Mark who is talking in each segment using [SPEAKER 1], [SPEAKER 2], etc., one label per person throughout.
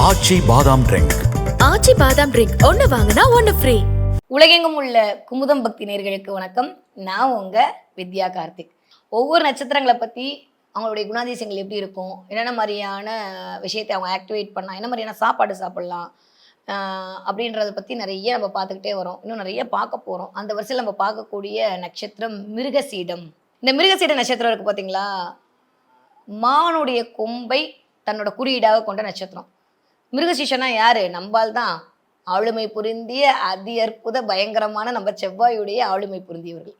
[SPEAKER 1] ஆச்சி பாதாம் ட்ரிங்க்
[SPEAKER 2] ஆச்சி பாதாம் ட்ரிங்க் ஒன்னு வாங்கினா ஒன்னு ஃப்ரீ
[SPEAKER 3] உலகெங்கும் உள்ள குமுதம் பக்தி நேர்களுக்கு வணக்கம். நான் உங்க வித்யா கார்த்திக். ஒவ்வொரு நட்சத்திரங்களை பத்தி அவங்களுடைய குணாதிசயங்கள் எப்படி இருக்கும்? என்னென்ன மாதிரியான விஷயத்தை அவங்க ஆக்டிவேட் பண்ணலாம்? என்ன மாதிரியான சாப்பாடு சாப்பிடலாம்? அப்படின்றத பத்தி நிறைய நம்ம பார்த்துக்கிட்டே வரோம். இன்னும் நிறைய பார்க்க போறோம். அந்த வரிசையில் நம்ம பார்க்கக்கூடிய நட்சத்திரம் மிருகசீடம். இந்த மிருகசீட நட்சத்திரம் இருக்கு பார்த்தீங்களா மானுடைய கொம்பை தன்னோட குறியீடாக கொண்ட நட்சத்திரம். மிருகசீஷனா யாரு? நம்பால் தான் ஆளுமை புரிந்திய அதி அற்புத பயங்கரமான நம்ம செவ்வாயுடைய ஆளுமை புரிந்தியவர்கள்.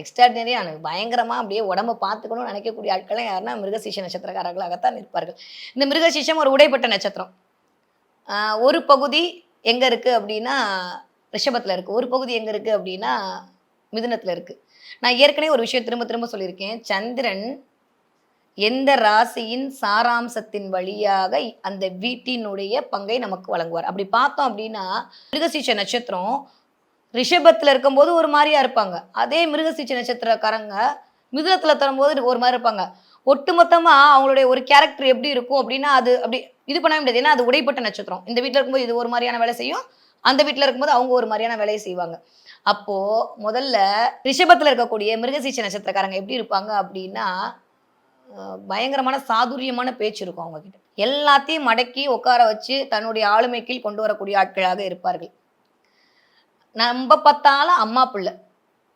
[SPEAKER 3] எக்ஸ்ட்ராடினரியான பயங்கரமா அப்படியே உடம்ப பார்த்துக்கணும்னு நினைக்கக்கூடிய ஆட்கள்லாம் யாருன்னா மிருகசீஷ நட்சத்திரக்காரர்களாகத்தான் இருப்பார்கள் இந்த மிருகசீஷம் ஒரு உடைப்பட்ட நட்சத்திரம். ஒரு பகுதி எங்க இருக்கு அப்படின்னா ரிஷபத்துல இருக்கு. ஒரு பகுதி எங்க இருக்கு அப்படின்னா மிதுனத்துல இருக்கு. நான் ஏற்கனவே ஒரு விஷயம் திரும்ப திரும்ப சொல்லியிருக்கேன். சந்திரன் எந்த ராசியின் சாராம்சத்தின் வழியாக அந்த வீட்டினுடைய பங்கை நமக்கு வழங்குவார். அப்படி பார்த்தோம் அப்படின்னா மிருகசீச்ச நட்சத்திரம் ரிஷபத்தில் இருக்கும்போது ஒரு மாதிரியா இருப்பாங்க. அதே மிருகசீச்ச நட்சத்திரக்காரங்க மிதுனத்தில் தரும்போது ஒரு மாதிரி இருப்பாங்க. ஒட்டுமொத்தமாக அவங்களுடைய ஒரு கேரக்டர் எப்படி இருக்கும் அப்படின்னா அது அப்படி இது பண்ண முடியாது. ஏன்னா அது உடைப்பட்ட நட்சத்திரம். இந்த வீட்டில் இருக்கும்போது இது ஒரு மாதிரியான வேலை செய்யும். அந்த வீட்டில் இருக்கும்போது அவங்க ஒரு மாதிரியான வேலையை செய்வாங்க. அப்போது முதல்ல ரிஷபத்தில் இருக்கக்கூடிய மிருகசீச்ச நட்சத்திரக்காரங்க எப்படி இருப்பாங்க அப்படின்னா பயங்கரமான சாதுரியமான பேச்சு இருக்கும் அவங்க கிட்ட எல்லாத்தையும் மடக்கி உட்கார வச்சு தன்னுடைய ஆளுமை கீழ் கொண்டு வரக்கூடிய ஆட்களாக இருப்பார்கள். நம்ம பார்த்தாலும் அம்மா பிள்ளை.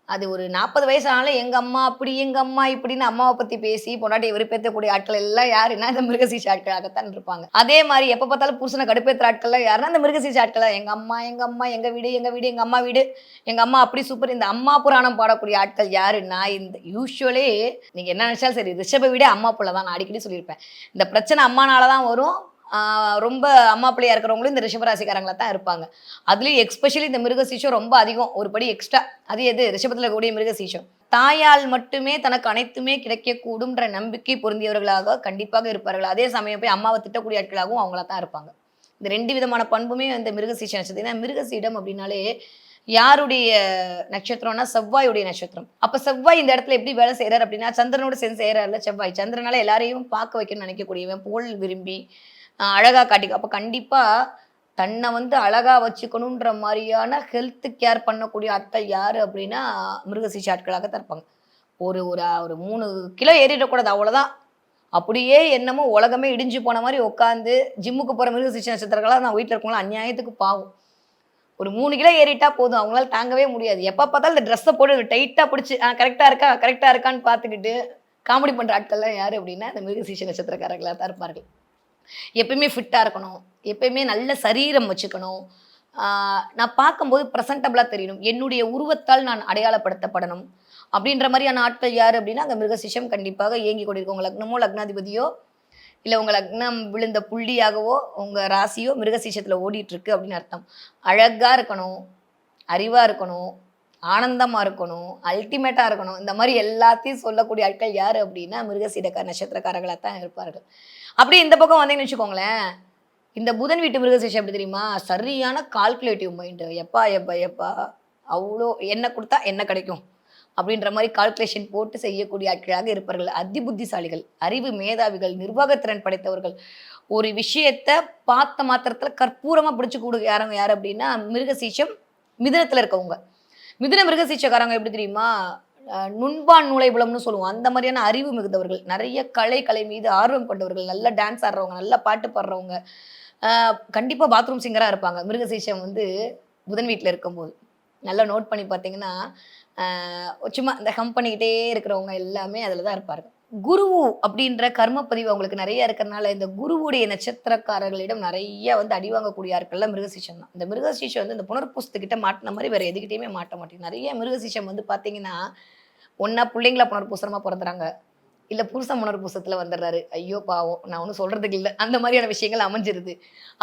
[SPEAKER 3] அது ஒரு நாற்பது வயசு ஆனாலும் எங்கள் அம்மா அப்படி எங்கள் அம்மா இப்படின்னு அம்மாவை பற்றி பேசி பொண்டாட்டி வெறுப்பேற்றக்கூடிய ஆட்கள் எல்லாம் யாருன்னா இந்த மிருகசீச்ச ஆட்களாகத்தான் இருப்பாங்க. அதே மாதிரி எப்போ பார்த்தாலும் புருஷனை கடுப்பேற்ற ஆட்கள்லாம் யாருன்னா இந்த மிருகசீச ஆட்கள் எங்கள் அம்மா எங்கள் அம்மா எங்கள் வீடு எங்கள் வீடு எங்கள் அம்மா வீடு எங்கள் அம்மா அப்படி சூப்பர் இந்த அம்மா புராணம் பாடக்கூடிய ஆட்கள் யாருன்னா இந்த யூஸ்வலே நீங்கள் என்ன நினச்சாலும் சரி ரிஷபை விட அம்மா பிள்ளை தான் நான் அடிக்கடி சொல்லியிருப்பேன். இந்த பிரச்சனை அம்மானால தான் வரும் ரொம்ப அம்மா பிள்ளையா இருக்கிறவங்களும் இந்த ரிஷபராசிக்காரங்களா தான் இருப்பாங்க. அதுலயும் எக்ஸ்பெஷலி இந்த மிருகசீஷம் ரொம்ப அதிகம். ஒரு படி எக்ஸ்ட்ரா அது எது? ரிஷபத்துல கூடிய மிருகசீஷம். தாயால் மட்டுமே தனக்கு அனைத்துமே கிடைக்கக்கூடும்ன்ற நம்பிக்கை பொருந்தியவர்களாக கண்டிப்பாக இருப்பார்கள். அதே சமயம் போய் அம்மாவை திட்டக்கூடிய ஆட்களாகவும் அவங்களா தான் இருப்பாங்க. இந்த ரெண்டு விதமான பண்புமே இந்த மிருகசீஷம் நட்சத்திரம். ஏன்னா மிருகசீடம் அப்படின்னாலே யாருடைய நட்சத்திரம்னா செவ்வாயுடைய நட்சத்திரம். அப்ப செவ்வாய் இந்த இடத்துல எப்படி வேலை செய்யறாரு அப்படின்னா சந்திரனோட சேர்ந்து செய்யறாருல செவ்வாய். சந்திரனால எல்லாரையும் பார்க்க வைக்கணும்னு நினைக்கக்கூடியவன் புகழ் விரும்பி அழகாக காட்டிக்க அப்போ கண்டிப்பாக தன்னை வந்து அழகாக வச்சுக்கணுன்ற மாதிரியான ஹெல்த் கேர் பண்ணக்கூடிய ஆட்கள் யார் அப்படின்னா மிருகசீஷ ஆட்களாக தான் இருப்பாங்க. ஒரு ஒரு ஒரு மூணு கிலோ ஏறிடக்கூடாது அவ்வளோதான் அப்படியே என்னமோ உலகமே இடிஞ்சு போன மாதிரி உட்காந்து ஜிம்முக்கு போகிற மிருகசீஷ நட்சத்திரங்களாக நான் வீட்டில் இருக்கவங்கள அநியாயத்துக்கு பாவம். ஒரு மூணு கிலோ ஏறிட்டா போதும் அவங்களால தாங்கவே முடியாது. எப்போ பார்த்தாலும் இந்த ட்ரெஸ்ஸை போட்டு டைட்டாக பிடிச்சி ஆ கரெக்டாக இருக்கா கரெக்டாக இருக்கான்னு பார்த்துக்கிட்டு காமெடி பண்ணுற ஆட்கள்லாம் யார் அப்படின்னா இந்த மிருகசீஷ நட்சத்திரக்காரர்களாக தான் இருப்பார்கள். எப்பயுமே ஃபிட்டாக இருக்கணும். எப்பயுமே நல்ல சரீரம் வச்சுக்கணும். நான் பார்க்கும்போது ப்ரெசன்டபுளாக தெரியணும். என்னுடைய உருவத்தால் நான் அடையாளப்படுத்தப்படணும். அப்படின்ற மாதிரியான ஆட்கள் யார் அப்படின்னா அங்கே மிருகசிஷம் கண்டிப்பாக இயங்கி கொண்டிருக்கோங்க லக்னமோ லக்னாதிபதியோ இல்லை உங்கள் லக்னம் விழுந்த புள்ளியாகவோ உங்கள் ராசியோ மிருகசீஷத்தில் ஓடிட்டுருக்கு அப்படின்னு அர்த்தம். அழகாக இருக்கணும். அறிவாக இருக்கணும். ஆனந்தமாக இருக்கணும் அல்டிமேட்டாக இருக்கணும். இந்த மாதிரி எல்லாத்தையும் சொல்லக்கூடிய ஆட்கள் யார் அப்படின்னா மிருகசீடக்கார நட்சத்திரக்காரர்களாக தான் இருப்பார்கள். அப்படி இந்த பக்கம் வந்தீங்கன்னு வச்சுக்கோங்களேன் இந்த புதன் வீட்டு மிருகசேஷம் எப்படி தெரியுமா? சரியான கால்குலேட்டிவ் மைண்டு எப்பா எப்பா எப்பா அவ்வளோ என்ன கொடுத்தா என்ன கிடைக்கும். அப்படின்ற மாதிரி கால்குலேஷன் போட்டு செய்யக்கூடிய ஆட்களாக இருப்பார்கள். அதி புத்திசாலிகள் அறிவு மேதாவிகள் நிர்வாகத்திறன் படைத்தவர்கள். ஒரு விஷயத்த பார்த்த மாத்திரத்தில் கற்பூரமாக பிடிச்சி கொடுக்க யாரவங்க யார் அப்படின்னா மிருகசீஷம் மிதனத்தில் இருக்கவங்க. மிதுன மிருக சீச்சக்காரங்க எப்படி தெரியுமா? நுண்பான் நுண்பான் நுழைபுலம்னு சொல்லுவோம். அந்த மாதிரியான அறிவு மிகுந்தவர்கள். நிறைய கலை கலை மீது ஆர்வம் கொண்டவர்கள். நல்ல டான்ஸ் ஆடுறவங்க நல்லா பாட்டு பாடுறவங்க. கண்டிப்பாக பாத்ரூம் சிங்கராக இருப்பாங்க. மிருகசீஷம் வந்து புதன் வீட்டில் இருக்கும்போது. நல்லா நோட் பண்ணி பார்த்தீங்கன்னா சும்மா இந்த ஹம் பண்ணிக்கிட்டே இருக்கிறவங்க எல்லாமே அதில் தான் இருப்பார்கள். குரு அப்படின்ற கர்மப்பதிவு அவங்களுக்கு நிறைய இருக்கிறனால இந்த குருவுடைய நட்சத்திரக்காரர்களிடம் நிறைய வந்து அடி வாங்கக்கூடிய ஆட்கள்லாம் மிருகசீஷம் தான். இந்த மிருகசீஷம் வந்து இந்த புனர்பூசத்துக்கிட்ட மாட்டின மாதிரி வேற எதுக்கிட்டையுமே மாட்ட மாட்டேங்குது. நிறைய மிருகசீஷம் வந்து பார்த்தீங்கன்னா ஒன்றா பிள்ளைங்கள புனர்பூசமாக பிறந்துறாங்க. இல்லை புருஷன் புனர்பூசத்தில் வந்துடுறாரு. ஐயோ பாவம் நான் ஒன்றும் சொல்கிறதுக்கு இல்லை. அந்த மாதிரியான விஷயங்கள் அமைஞ்சிருது.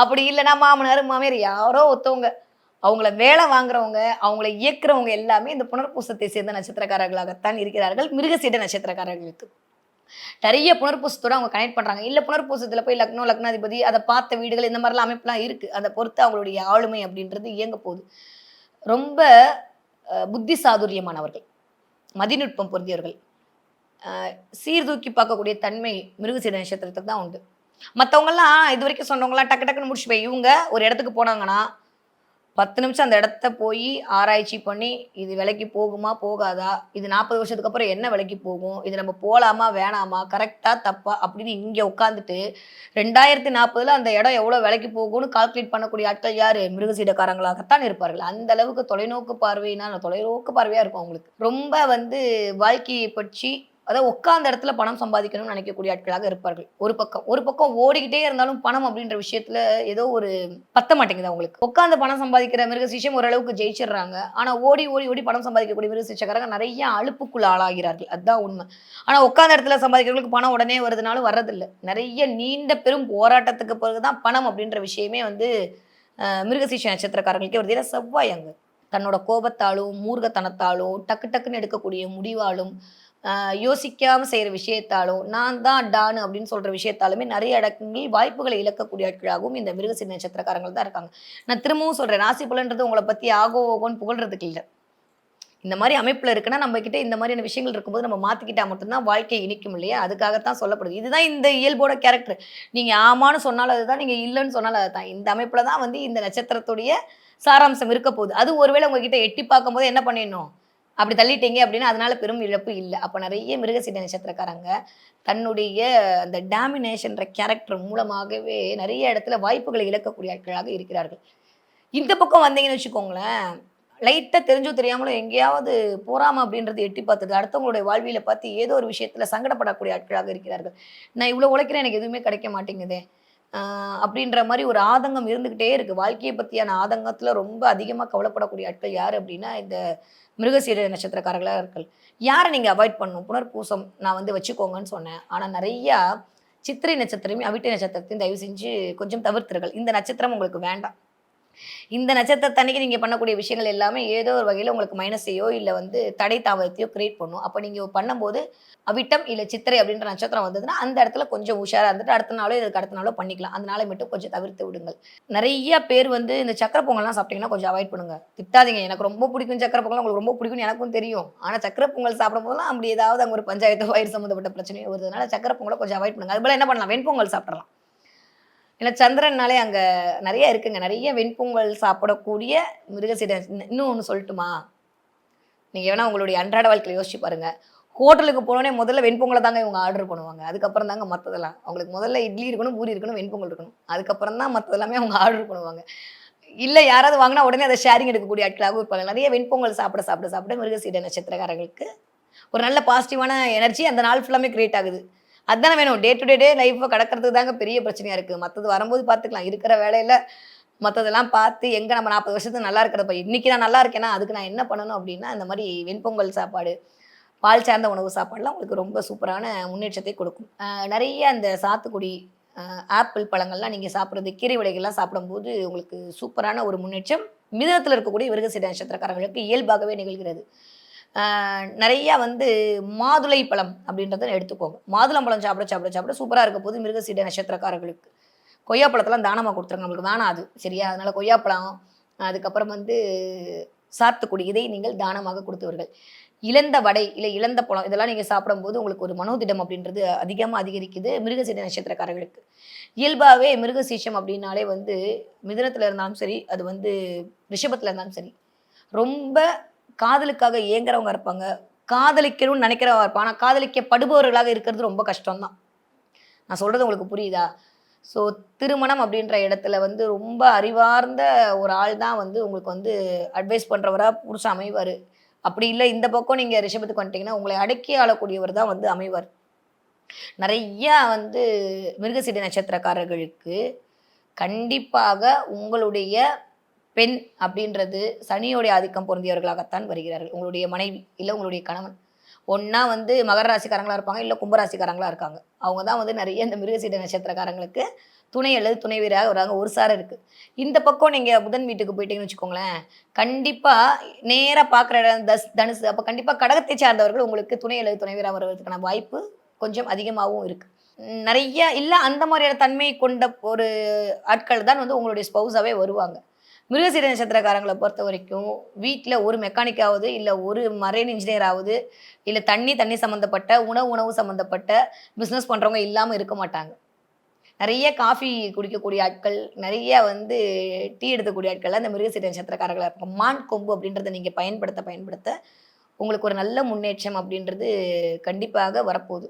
[SPEAKER 3] அப்படி இல்லைன்னா மாமனார் மாமியார் யாரோ ஒருத்தவங்க அவங்கள வேலை வாங்குறவங்க அவங்கள இயக்குறவங்க எல்லாமே இந்த புனர்பூசத்தை சேர்ந்த நட்சத்திரக்காரர்களாகத்தான் இருக்கிறார்கள். மிருகசீட நட்சத்திரக்காரர்களுக்கு. நிறைய புனர்பூசத்தோட அவங்க கனெக்ட் பண்ணுறாங்க இல்லை புனர்பூசத்தில் போய் லக்னோ லக்னாதிபதி அதை பார்த்த வீடுகள் இந்த மாதிரிலாம் அமைப்புலாம் இருக்குது அதை பொறுத்து அவங்களுடைய ஆளுமை அப்படின்றது இயங்க போகுது. ரொம்ப புத்தி சாதுரியமானவர்கள் மதிநுட்பம் பொருந்தியவர்கள். சீர்தூக்கி பார்க்கக்கூடிய தன்மை மிருகசீட நட்சத்திரத்துக்கு தான் உண்டு. மற்றவங்கலாம் இது வரைக்கும் சொன்னவங்களாம் டக்கு டக்குன்னு முடிச்சு போய் இவங்க ஒரு இடத்துக்கு போனாங்கன்னா பத்து நிமிஷம் அந்த இடத்த போய் ஆராய்ச்சி பண்ணி இது விலைக்கு போகுமா போகாதா? இது நாற்பது வருஷத்துக்கு அப்புறம் என்ன விலைக்கு போகும்? இது நம்ம போகலாமா வேணாமா? கரெக்டாக தப்பா? அப்படின்னு இங்கே உட்காந்துட்டு ரெண்டாயிரத்தி நாற்பதுல அந்த இடம் எவ்வளோ விலைக்கு போகும்னு கால்குலேட் பண்ணக்கூடிய ஆட்கள் யார்? மிருகசீடக்காரங்களாகத்தான் இருப்பார்கள். அந்த அளவுக்கு தொலைநோக்கு பார்வையினால் தொலைநோக்கு பார்வையாக இருக்கும் அவங்களுக்கு. ரொம்ப வந்து வாழ்க்கையை பற்றி அதாவது உட்கார்ந்த இடத்துல பணம் சம்பாதிக்கணும்னு நினைக்கக்கூடிய ஆட்களாக இருப்பார்கள். ஒரு பக்கம் ஒரு பக்கம் ஓடிக்கிட்டே இருந்தாலும் பணம் அப்படின்ற விஷயத்துல ஏதோ ஒரு பத்த மாட்டேங்குது அவங்களுக்கு. உட்காந்து பணம் சம்பாதிக்கிற மிருகசீஷம் ஓரளவுக்கு ஜெயிச்சிடுறாங்க. ஆனா ஓடி ஓடி ஓடி பணம் சம்பாதிக்கக்கூடிய மிருகசீஷக்காரங்க நிறைய அலுப்புக்குள்ள ஆளாகிறார்கள். அதுதான் உண்மை. ஆனா உட்கார்ந்த இடத்துல சம்பாதிக்கிறவங்களுக்கு பணம் உடனே வருதுனாலும் வர்றதில்லை. நிறைய நீண்ட பெரும் போராட்டத்துக்கு பிறகுதான் பணம் அப்படின்ற விஷயமே வந்து மிருகசீஷ நட்சத்திரக்காரங்களுக்கே ஒரு தினம் செவ்வாய் அங்கு. தன்னோட கோபத்தாலும் மூர்கத்தனத்தாலும் டக்கு டக்குன்னு எடுக்கக்கூடிய முடிவாலும் யோசிக்காமல் செய்கிற விஷயத்தாலும் நான் தான் டானு அப்படின்னு சொல்கிற விஷயத்தாலுமே நிறைய இடங்களில் வாய்ப்புகளை இழக்கக்கூடிய ஆட்களாகவும் இந்த மிருகசி நட்சத்திரக்காரங்கள் தான் இருக்காங்க. நான் திரும்பவும் சொல்கிறேன் ராசி பலன்றது உங்களை பற்றி ஆகோ ஓகோன்னு புகழ்றதுக்கு இல்லை. இந்த மாதிரி அமைப்பில் இருக்குன்னா நம்ம கிட்ட இந்த மாதிரியான விஷயங்கள் இருக்கும்போது நம்ம மாற்றிக்கிட்டால் மட்டும்தான் வாழ்க்கை இனிக்கும் இல்லையா? அதுக்காகத்தான் சொல்லப்படுது. இதுதான் இந்த இயல்போட கேரக்டர் நீங்கள் ஆமான்னு சொன்னாலும் அதுதான் நீங்கள் இல்லைன்னு சொன்னாலும் அதுதான். இந்த அமைப்பில் தான் வந்து இந்த நட்சத்திரத்துடைய சாராம்சம் இருக்க போகுது. அது ஒருவேளை உங்ககிட்ட எட்டி பார்க்கும்போது என்ன பண்ணிடணும்? அப்படி தள்ளிட்டீங்க அப்படின்னா அதனால பெரும் இழப்பு இல்லை. அப்போ நிறைய மிருகசீட நட்சத்திரக்காரங்க தன்னுடைய அந்த டாமினேஷன்ற கேரக்டர் மூலமாகவே நிறைய இடத்துல வாய்ப்புகளை இழக்கக்கூடிய ஆட்களாக இருக்கிறார்கள். இந்த பக்கம் வந்தீங்கன்னு வச்சுக்கோங்களேன் லைட்டாக தெரிஞ்சோ தெரியாமலோ எங்கேயாவது போறாம அப்படின்றது எட்டி பார்த்துட்டு அடுத்தவங்களுடைய வாழ்வியலை பார்த்து ஏதோ ஒரு விஷயத்தில் சங்கடப்படக்கூடிய ஆட்களாக இருக்கிறார்கள். நான் இவ்வளோ உழைக்கிறேன் எனக்கு எதுவுமே கிடைக்க மாட்டேங்குதே. அப்படின்ற மாதிரி ஒரு ஆதங்கம் இருந்துக்கிட்டே இருக்குது வாழ்க்கையை பற்றியான ஆதங்கத்தில் ரொம்ப அதிகமாக கவலைப்படக்கூடிய ஆட்கள் யார் அப்படின்னா இந்த மிருகசீர நட்சத்திரக்காரர்களாக இருக்கல். யாரை நீங்கள் அவாய்ட் பண்ணணும்? புனர்பூசம் நான் வந்து வச்சுக்கோங்கன்னு சொன்னேன். ஆனால் நிறையா சித்திரை நட்சத்திரமே அவிட்டை நட்சத்திரத்தையும் தயவு செஞ்சு கொஞ்சம் தவிர்த்துருங்கள். இந்த நட்சத்திரம் உங்களுக்கு வேண்டாம். இந்த நட்சத்திரத்தன்னைக்கு நீங்க பண்ணக்கூடிய விஷயங்கள் எல்லாமே ஏதோ ஒரு வகையில உங்களுக்கு மைனஸையோ இல்ல வந்து தடை தாமதத்தையோ கிரியேட் பண்ணும். அப்ப நீங்க பண்ணும்போது அவிட்டம் இல்ல சித்திரை அப்படின்ற நட்சத்திரம் வந்ததுன்னா அந்த இடத்துல கொஞ்சம் உஷாரா இருந்துட்டு அடுத்த நாளோ இதுக்கு அடுத்த நாளோ பண்ணிக்கலாம். அந்த நாளை மட்டும் கொஞ்சம் தவிர்த்து விடுங்கள். நிறைய பேர் வந்து இந்த சக்கரை பொங்கல்லாம் சாப்பிட்டீங்கன்னா கொஞ்சம் அவாய்ட் பண்ணுங்க. திட்டாதீங்க. எனக்கு ரொம்ப பிடிக்கும் சக்கரை பொங்கல் உங்களுக்கு ரொம்ப பிடிக்கும்னு எனக்கும் தெரியும். ஆனா சக்கரை பொங்கல் சாப்பிடும் போதெல்லாம் அப்படி ஏதாவது அங்க ஒரு பஞ்சாயத்து வயிறு சம்மந்தப்பட்ட பிரச்சனையோ வருதுனால சக்கரை பொங்கலை கொஞ்சம் அவாய்ட் பண்ணுங்க. அது போல என்ன பண்ணலாம்? வெண்பொங்கல் சாப்பிடலாம். ஏன்னா சந்திரன்னாலே அங்கே நிறைய இருக்குங்க. நிறைய வெண்பொங்கல் சாப்பிடக்கூடிய மிருகசீட இன்னும் ஒன்று சொல்லட்டுமா? நீங்கள் வேணால் உங்களுடைய அன்றாட வாழ்க்கையில் யோசிச்சு பாருங்கள் ஹோட்டலுக்கு போனோடனே முதல்ல வெண்பொங்கலை தாங்க இவங்க ஆர்டர் பண்ணுவாங்க. அதுக்கப்புறம் தாங்க மற்றதெல்லாம் அவங்களுக்கு முதல்ல இட்லி இருக்கணும் பூரி இருக்கணும் வெண்பொங்கல் இருக்கணும். அதுக்கப்புறம் தான் மற்றதெல்லாமே அவங்க ஆர்டர் பண்ணுவாங்க. இல்லை யாராவது வாங்கினா உடனே அதை ஷேரிங் எடுக்கக்கூடிய ஆட்களாகவும் இருப்பாங்க நிறைய வெண்பொங்கல் சாப்பிட சாப்பிட சாப்பிட மிருகசீட நட்சத்திரக்காரங்களுக்கு ஒரு நல்ல பாசிட்டிவான எனர்ஜி அந்த நாள் ஃபுல்லாமே கிரியேட் ஆகுது. அதுதானே வேணும். டே டு டே டே லைஃப்பை கடக்கிறதுக்கு தாங்க பெரிய பிரச்சனையாக இருக்குது மற்றது வரும்போது பார்த்துக்கலாம் இருக்கிற வேலையில் மற்றதெல்லாம் பார்த்து எங்கே நம்ம நாற்பது வருஷத்துக்கு நல்லா இருக்கிறப்ப இன்னைக்கு நான் நல்லா இருக்கேன்னா அதுக்கு நான் என்ன பண்ணணும் அப்படின்னா இந்த மாதிரி வெண்பொங்கல் சாப்பாடு பால் சார்ந்த உணவு சாப்பாடுலாம் உங்களுக்கு ரொம்ப சூப்பரான முன்னேற்றத்தை கொடுக்கும். நிறைய அந்த சாத்துக்குடி ஆப்பிள் பழங்கள்லாம் நீங்கள் சாப்பிட்றது கீரை விடைகள்லாம் சாப்பிடும்போது உங்களுக்கு சூப்பரான ஒரு முன்னேற்றம் மிதனத்தில் இருக்கக்கூடிய விருகசீட நட்சத்திரக்காரர்களுக்கு இயல்பாகவே நிகழ்கிறது. நிறைய வந்து மாதுளை பழம் அப்படின்றத எடுத்துக்கோங்க. மாதுளம்பழம் சாப்பிட சாப்பிட சாப்பிட சூப்பராக இருக்க போது மிருகசீட நட்சத்திரக்காரர்களுக்கு. கொய்யாப்பழத்தெல்லாம் தானமாக கொடுத்துருங்க நம்மளுக்கு. வேணாம் அது. சரியா? அதனால கொய்யாப்பழம் அதுக்கப்புறம் வந்து சாத்துக்குடி. இதை நீங்கள் தானமாக கொடுத்தவர்கள். இழந்த வடை இல்லை இழந்த பழம் இதெல்லாம் நீங்கள் சாப்பிடும்போது உங்களுக்கு ஒரு மனோதிடம் அப்படின்றது அதிகமாக அதிகரிக்குது மிருகசீட நட்சத்திரக்காரர்களுக்கு. இயல்பாகவே மிருகசீஷம் அப்படின்னாலே வந்து மிதுனத்தில் இருந்தாலும் சரி அது வந்து ரிஷபத்தில் இருந்தாலும் சரி ரொம்ப காதலுக்காக ஏங்குறவங்க இருப்பாங்க. காதலிக்கணும்னு நினைக்கிறவங்க இருப்பாங்க. ஆனால் காதலிக்கப்படுபவர்களாக இருக்கிறது ரொம்ப கஷ்டம்தான். நான் சொல்கிறது உங்களுக்கு புரியுதா? ஸோ திருமணம் அப்படின்ற இடத்துல வந்து ரொம்ப அறிவார்ந்த ஒரு ஆள் தான் வந்து உங்களுக்கு வந்து அட்வைஸ் பண்ணுறவராக புருஷன் அமைவார். அப்படி இல்லை இந்த பக்கம் நீங்கள் ரிஷபத்துக்கு வந்துட்டீங்கன்னா உங்களை அடக்கி ஆளக்கூடியவர் தான் வந்து அமைவார். நிறையா வந்து மிருகசீடி நட்சத்திரக்காரர்களுக்கு கண்டிப்பாக உங்களுடைய பெண் அப்படின்றது சனியோடைய ஆதிக்கம் பொருந்தியவர்களாகத்தான் வருகிறார்கள். உங்களுடைய மனைவி இல்லை உங்களுடைய கணவன். ஒன்றா வந்து மகர ராசிக்காரங்களா இருப்பாங்க இல்லை கும்பராசிக்காரங்களா இருக்காங்க. அவங்க தான் வந்து நிறைய இந்த மிருகசீட நட்சத்திரக்காரங்களுக்கு துணை அல்லது துணைவீராக வராங்க. ஒரு சாரம் இருக்கு. இந்த பக்கம் நீங்க புதன் வீட்டுக்கு போயிட்டீங்கன்னு வச்சுக்கோங்களேன் கண்டிப்பா நேராக பார்க்குற இடம் தஸ் தனுசு. அப்போ கண்டிப்பா கடகத்தை சார்ந்தவர்கள் உங்களுக்கு துணை அல்லது துணைவீராக வருவதற்கான வாய்ப்பு கொஞ்சம் அதிகமாகவும் இருக்கு. நிறைய இல்லை அந்த மாதிரியான தன்மை கொண்ட ஒரு ஆட்கள் தான் வந்து உங்களுடைய ஸ்பௌஸாகவே வருவாங்க. மிருகசீர நட்சத்திரக்காரங்களை பொறுத்த வரைக்கும் வீட்டில் ஒரு மெக்கானிக்காவது இல்லை ஒரு மரைன் இன்ஜினியர் ஆகுது இல்லை தண்ணி தண்ணி சம்மந்தப்பட்ட உணவு உணவு சம்மந்தப்பட்ட பிஸ்னஸ் பண்ணுறவங்க இல்லாமல் இருக்க மாட்டாங்க. நிறைய காஃபி குடிக்கக்கூடிய ஆட்கள் நிறைய வந்து டீ எடுக்கக்கூடிய ஆட்கள் அந்த மிருகசீர நட்சத்திரக்காரர்களாக இருக்கும் மான் கொம்பு அப்படின்றத நீங்கள் பயன்படுத்த பயன்படுத்த உங்களுக்கு ஒரு நல்ல முன்னேற்றம் அப்படின்றது கண்டிப்பாக வரப்போகுது.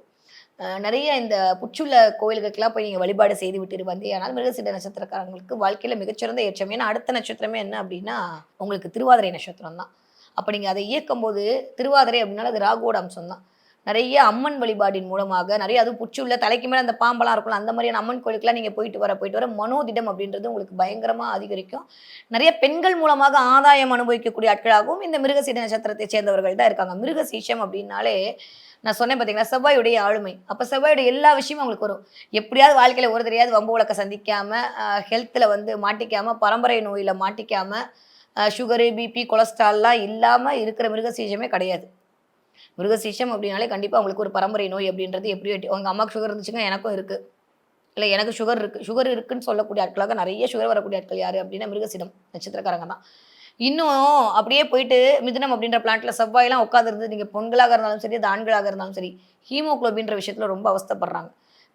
[SPEAKER 3] நிறைய இந்த புற்றுள்ள கோயில்களுக்கெல்லாம் போய் நீங்கள் வழிபாடு செய்து விட்டு வந்தே ஆனால் மிருகசீட நட்சத்திரக்காரங்களுக்கு வாழ்க்கையில் மிகச்சிறந்த ஏற்றம். ஏன்னா அடுத்த நட்சத்திரமே என்ன அப்படின்னா உங்களுக்கு திருவாதிரை நட்சத்திரம் தான் அப்போ நீங்கள் அதை இயக்கும்போது திருவாதிரை அப்படின்னால அது ராகுவோட அம்சம் தான் நிறைய அம்மன் வழிபாடின் மூலமாக நிறைய அதுவும் புச்சுள்ள தலைக்கு மேலே அந்த பாம்பெல்லாம் இருக்கும்ல அந்த மாதிரியான அம்மன் கோயிலுக்குலாம் நீங்கள் போயிட்டு வர போயிட்டு வர மனோதிடம் அப்படின்றது உங்களுக்கு பயங்கரமாக அதிகரிக்கும். நிறைய பெண்கள் மூலமாக ஆதாயம் அனுபவிக்கக்கூடிய ஆட்களாகவும் இந்த மிருகசீட நட்சத்திரத்தை சேர்ந்தவர்கள் தான் இருக்காங்க. மிருகசீஷம் அப்படின்னாலே நான் சொன்னேன் பார்த்தீங்கன்னா செவ்வாயுடைய ஆளுமை. அப்போ செவ்வாயுடைய எல்லா விஷயமும் அவங்களுக்கு வரும். எப்படியாவது வாழ்க்கையில் ஒரு தெரியாது வம்பு வழக்க சந்திக்காமல் ஹெல்த்தில் வந்து மாட்டிக்காமல் பரம்பரை நோயில் மாட்டிக்காமல் சுகரு பிபி கொலஸ்ட்ரால்லாம் இல்லாமல் இருக்கிற மிருகசீஷமே கிடையாது. மிருகசீஷம் அப்படின்னாலே கண்டிப்பாக அவங்களுக்கு ஒரு பரம்பரை நோய் அப்படின்றது எப்படி உங்கள் அம்மாவுக்கு சுகர் இருந்துச்சுங்க எனக்கும் இருக்குது இல்லை எனக்கு சுகர் இருக்குது சுகர் இருக்குன்னு சொல்லக்கூடிய ஆட்களாக நிறைய சுகர் வரக்கூடிய ஆட்கள் யார் அப்படின்னா மிருகசீடம் நட்சத்திரக்காரங்க தான். இன்னும் அப்படியே போயிட்டு மிதுனம் அப்படின்ற பிளான்ட்ல செவ்வாயெல்லாம் உட்காந்துருந்து நீங்கள் பெண்களாக இருந்தாலும் சரி அது ஆண்களாக இருந்தாலும் சரி ஹீமோகுளோபின்ற விஷயத்தில் ரொம்ப அவஸ்தைப்படுறாங்க.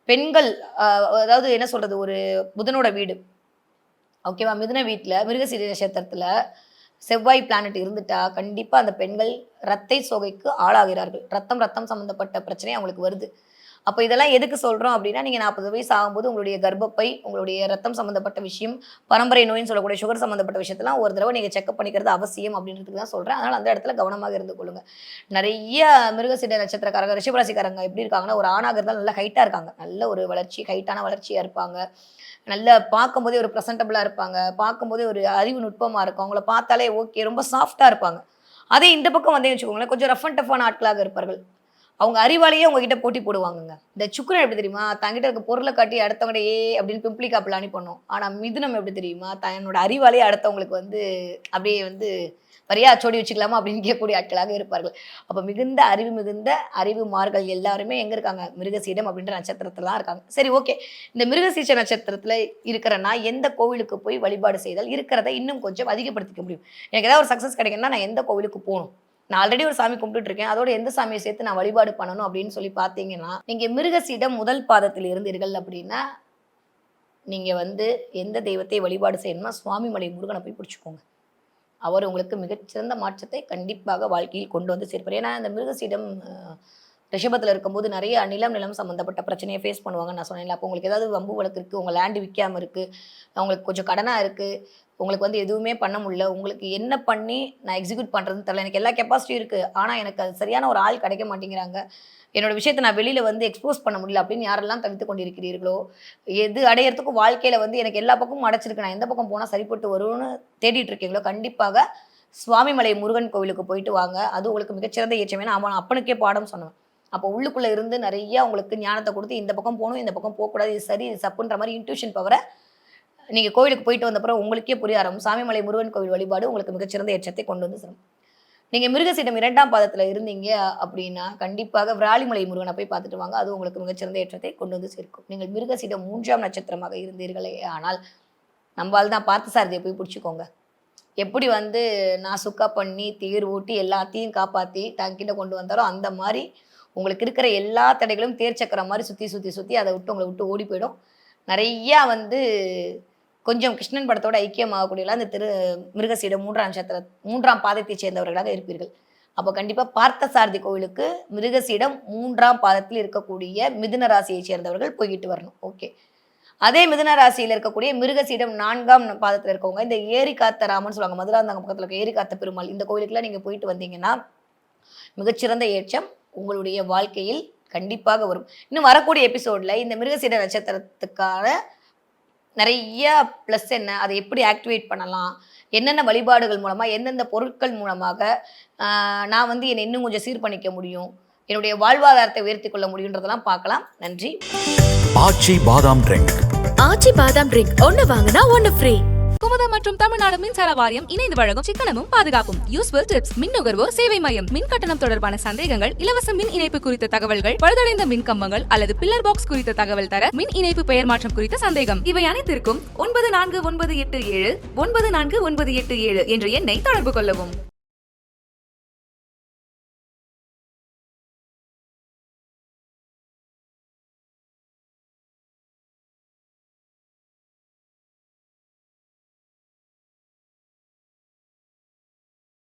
[SPEAKER 3] பெண்கள் அதாவது என்ன சொல்கிறது ஒரு புதனோட வீடு. ஓகேவா மிதுன வீட்டில் மிருகசீர நட்சத்திரத்தில் செவ்வாய் பிளானட் இருந்துட்டா கண்டிப்பாக அந்த பெண்கள் ரத்தை சோகைக்கு ஆளாகிறார்கள். ரத்தம் ரத்தம் சம்மந்தப்பட்ட பிரச்சனை அவங்களுக்கு வருது. அப்போ இதெல்லாம் எதுக்கு சொல்கிறோம் அப்படின்னா நீங்கள் நாற்பது வயசு ஆகும்போது உங்களுடைய கர்ப்பப்பை உங்களுடைய ரத்தம் சம்மந்தப்பட்ட விஷயம் பரம்பரை நோயின்னு சொல்லக்கூடிய சுகர் சம்மந்தப்பட்ட விஷயத்தெல்லாம் ஒரு தடவை நீங்கள் செக்அப் பண்ணிக்கிறது அவசியம் அப்படின்றதுக்கு தான் சொல்கிறேன் அதனால் அந்த இடத்துல கவனமாக இருந்து கொள்ளுங்க. நிறைய மிருகசீட நட்சத்திரக்காரங்க ரிஷபராசிக்காரங்க எப்படி இருக்காங்கன்னா ஒரு ஆணாக நல்ல ஹைட்டாக இருக்காங்க. நல்ல ஒரு வளர்ச்சி ஹைட்டான வளர்ச்சியாக இருப்பாங்க. நல்ல பார்க்கும்போதே ஒரு ப்ரெசன்டபுளாக இருப்பாங்க. பார்க்கும்போதே ஒரு அறிவு நுட்பமாக இருக்கும். அவங்கள பார்த்தாலே ஓகே ரொம்ப சாஃப்டாக இருப்பாங்க. அதே இந்த பக்கம் வந்தே வச்சுக்கோங்களேன் கொஞ்சம் ரஃப் அண்ட் டஃபான ஆட்களாக இருப்பார்கள். அவங்க அறிவாலேயே உங்ககிட்ட போட்டி போடுவாங்கங்க. இந்த சுக்கரன் எப்படி தெரியுமா தங்கிட்ட இருக்க பொருளை காட்டி அடுத்தவங்க ஏ அப்படின்னு பிம்பிளி காப்பிளானி பண்ணோம். ஆனால் மிதுனம் எப்படி தெரியுமா தன்னோட அறிவாலேயே அடுத்தவங்களுக்கு வந்து அப்படியே வந்து வரியா சோடி வச்சுக்கலாமா அப்படின்னு கேட்கக்கூடிய ஆட்களாக இருப்பார்கள். அப்போ மிகுந்த அறிவு மிகுந்த அறிவுமார்கள் எல்லாருமே எங்கே இருக்காங்க? மிருகசீடம் அப்படின்ற நட்சத்திரத்துலாம் இருக்காங்க. சரி ஓகே. இந்த மிருகசீச்ச நட்சத்திரத்தில் இருக்கிறனா எந்த கோவிலுக்கு போய் வழிபாடு செய்தால் இருக்கிறத இன்னும் கொஞ்சம் அதிகப்படுத்திக்க முடியும்? எனக்கு ஏதாவது ஒரு சக்ஸஸ் கிடைக்குன்னா நான் எந்த கோவிலுக்கு போகணும்? நான் ஆல்ரெடி ஒரு சாமி கும்பிட்டு இருக்கேன். அதோட எந்த சாமியை சேர்த்து நான் வழிபாடு பண்ணணும் அப்படின்னு சொல்லி பார்த்தீங்கன்னா நீங்கள் மிருகசீடம் முதல் பாதத்தில் இருந்தீர்கள் அப்படின்னா நீங்கள் வந்து எந்த தெய்வத்தை வழிபாடு செய்யணும்னா சுவாமிமலை முருகனை போய் பிடிச்சிக்கோங்க. அவர் உங்களுக்கு மிகச்சிறந்த மாற்றத்தை கண்டிப்பாக வாழ்க்கையில் கொண்டு வந்து சேர்ப்பார். ஏன்னா அந்த மிருகசீடம் ரிஷபத்தில் இருக்கும்போது நிறைய நிலம் நிலம் சம்மந்தப்பட்ட பிரச்சனையை ஃபேஸ் பண்ணுவாங்க நான் சொன்னேன்ல. அப்போ உங்களுக்கு ஏதாவது வம்பு வழக்கு இருக்குது உங்கள் லேண்டு விற்காமல் இருக்குது உங்களுக்கு கொஞ்சம் கடனாக இருக்குது உங்களுக்கு வந்து எதுவுமே பண்ண முடியல உங்களுக்கு என்ன பண்ணி நான் எக்ஸிக்யூட் பண்ணுறதுன்னு தெரில எனக்கு எல்லா கெப்பாசிட்டியும் இருக்குது ஆனால் எனக்கு அது சரியான ஒரு ஆள் கிடைக்க மாட்டேங்கிறாங்க. என்னோட விஷயத்தை நான் வெளியில் வந்து எக்ஸ்போஸ் பண்ண முடியல அப்படின்னு யாரெல்லாம் தவித்து கொண்டிருக்கிறீர்களோ எது அடையிறதுக்கும் வாழ்க்கையில் வந்து எனக்கு எல்லா பக்கமும் அடைச்சிருக்கு. நான் எந்த பக்கம் போனால் சரிப்பட்டு வரும்னு தேடிட்டு இருக்கீங்களோ கண்டிப்பாக சுவாமிமலை முருகன் கோவிலுக்கு போயிட்டு வாங்க. அது உங்களுக்கு மிகச்சிறந்த ஏற்றம். ஏன்னா அவன் அப்பனுக்கே பாடம் சொன்னவன் அப்போ உள்ளுக்குள்ளே இருந்து நிறைய உங்களுக்கு ஞானத்தை கொடுத்து இந்த பக்கம் போகணும் இந்த பக்கம் போகக்கூடாது இது சரி இது சப்புன்ற மாதிரி இன்ட்யூஷன் பவரை நீங்கள் கோவிலுக்கு போயிட்டு வந்தப்புறம் உங்களுக்கே புரிய ஆரம்பம் சாமிமலை முருகன் கோவில் வழிபாடு உங்களுக்கு மிகச்சிறந்த ஏற்றத்தை கொண்டு வந்து சேரும் நீங்கள் மிருகசீடம் இரண்டாம் பாதத்தில் இருந்தீங்க அப்படின்னா கண்டிப்பாக விராலிமலை முருகனை போய் பார்த்துட்டு வாங்க. அது உங்களுக்கு மிகச்சிறந்த ஏற்றத்தை கொண்டு வந்து சேர்க்கும். நீங்கள் மிருகசீடம் மூன்றாம் நட்சத்திரமாக இருந்தீர்களே ஆனால் நம்மால் தான் பார்த்து சாரதியை போய் பிடிச்சிக்கோங்க. எப்படி வந்து நான் சுக்கா பண்ணி தேர் ஊட்டி எல்லாத்தையும் காப்பாற்றி தங்கிட்ட கொண்டு வந்தாரோ அந்த மாதிரி உங்களுக்கு இருக்கிற எல்லா தடைகளும் தேர் மாதிரி சுற்றி சுற்றி சுற்றி அதை விட்டு உங்களை விட்டு ஓடி போயிடும். நிறையா வந்து கொஞ்சம் கிருஷ்ணன் படத்தோட ஐக்கியமாகக்கூடியலாம் அந்த திரு மிருகசீடம் மூன்றாம் நட்சத்திர மூன்றாம் பாதத்தை சேர்ந்தவர்களாக இருப்பீர்கள். அப்போ கண்டிப்பாக பார்த்தசாரதி கோவிலுக்கு மிருகசீடம் மூன்றாம் பாதத்தில் இருக்கக்கூடிய மிதுன ராசியை சேர்ந்தவர்கள் போய்கிட்டு வரணும். ஓகே. அதே மிதுன ராசியில் இருக்கக்கூடிய மிருகசீடம் நான்காம் பாதத்தில் இருக்கவங்க இந்த ஏரி காத்த ராமன் சொல்லுவாங்க மதுராந்தகம் பக்கத்தில் இருக்க ஏரி காத்த பெருமாள் இந்த கோவிலுக்குலாம் நீங்கள் போயிட்டு வந்தீங்கன்னா மிகச்சிறந்த ஏற்றம் உங்களுடைய வாழ்க்கையில் கண்டிப்பாக வரும். இன்னும் வரக்கூடிய எபிசோடில் இந்த மிருகசீட நட்சத்திரத்துக்கான நிறைய ப்ளஸ் என்ன அதை எப்படி ஆக்டிவேட் பண்ணலாம் என்னென்ன வழிபாடுகள் மூலமாக எந்தெந்த பொருட்கள் மூலமாக நான் வந்து என்னை இன்னும் கொஞ்சம் சீர் பண்ணிக்க முடியும் என்னுடைய வாழ்வாதாரத்தை உயர்த்தி கொள்ள முடியுன்றதெல்லாம் பார்க்கலாம். நன்றி.
[SPEAKER 1] ஆச்சி பாதாம் ட்ரிங்க்
[SPEAKER 2] ஆச்சி பாதாம் ட்ரிங்க் ஒன்னு வாங்கினா ஒன்னு ஃப்ரீ
[SPEAKER 4] குமுதம் மற்றும் தமிழ்நாடு மின்சார வாரியம் இணைந்து வழங்கும் சிக்கனமும் பாதுகாப்பும். யூஸ்ஃபுல் டிப்ஸ் மின் நுகர்வோர் சேவை மையம் மின் கட்டணம் தொடர்பான சந்தேகங்கள் இலவச மின் இணைப்பு குறித்த தகவல்கள் பழுதடைந்த மின் கம்பங்கள் அல்லது பில்லர் பாக்ஸ் குறித்த தகவல் தர மின் இணைப்பு பெயர் மாற்றம் குறித்த சந்தேகம். இவை அனைத்திற்கும் ஒன்பது நான்கு ஒன்பது எட்டு ஏழு ஒன்பது நான்கு ஒன்பது எட்டு ஏழு என்ற எண்ணை தொடர்பு கொள்ளவும்.